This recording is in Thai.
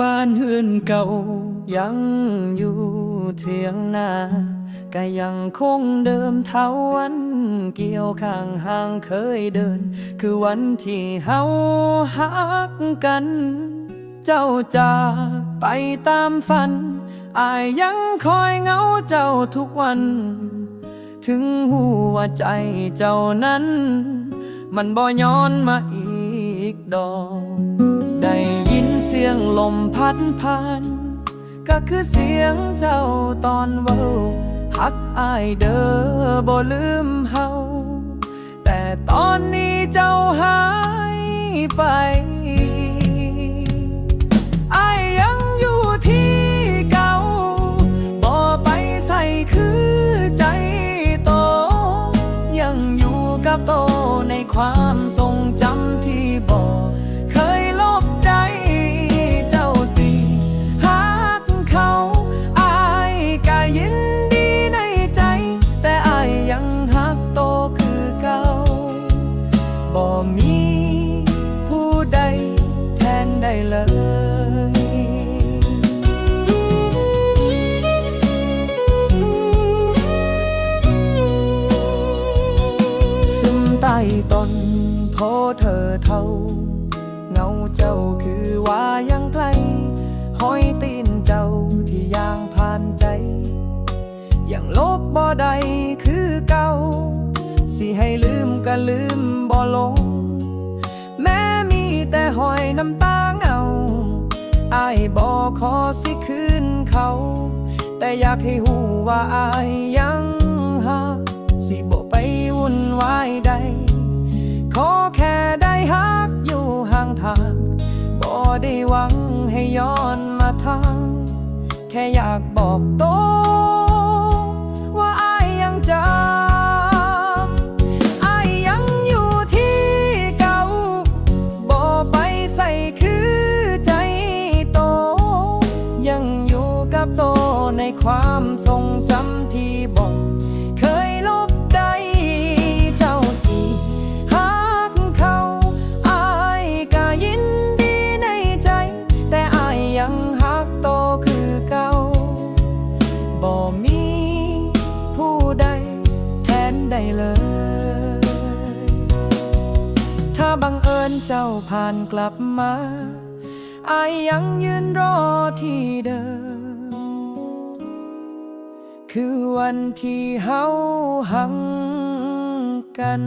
บ้านเก่า ยังอยู่เทียงนาก็ยังคงเดิมเท่าวัน เกี่ยวข้างห่างเคยเดิน คือวันที่เฮาฮักกัน เจ้าจากไปตามฝัน อายยังคอยเหงาเจ้าทุกวัน ถึงหัวใจเจ้านั้น มันบ่ย้อนมาอีกดอกได้ เสียงลมพัดผ่าน ก็คือเสียงเจ้าตอนเว้าหักอายเด้อบ่ลืมเฮาแต่ตอนนี้เจ้าหายไป มีผู้ใดแทนได้เลยซึมใต้ตนโพเธอเท่า เงาเจ้าคือว่ายังไกล ห้อยตีนเจ้าที่ย่างผ่านใจ ยังลบบ่ได้คือเก่าสิให้ลืมก็ลืมบ่ลง น้ำตาเงาอายบ่ขอสิคืนเขา แต่อยากให้หูว่าอายยังหักสิบ่ไปวุ่นวายใด ขอแค่ได้ฮักอยู่ห่างทางบ่ได้หวังให้ย้อนมาทาง แค่อยากบอกโตว ความทรงจำที่บ่เคยลบได้เจ้าสิหักเขาอายก็ยินดีในใจ แต่อายยังหักโตคือเก่าบ่มีผู้ใดแทนได้เลย ถ้าบังเอิญเจ้าผ่านกลับมาอายยังยืนรอที่เดิม คือวันที่เฮาหังกัน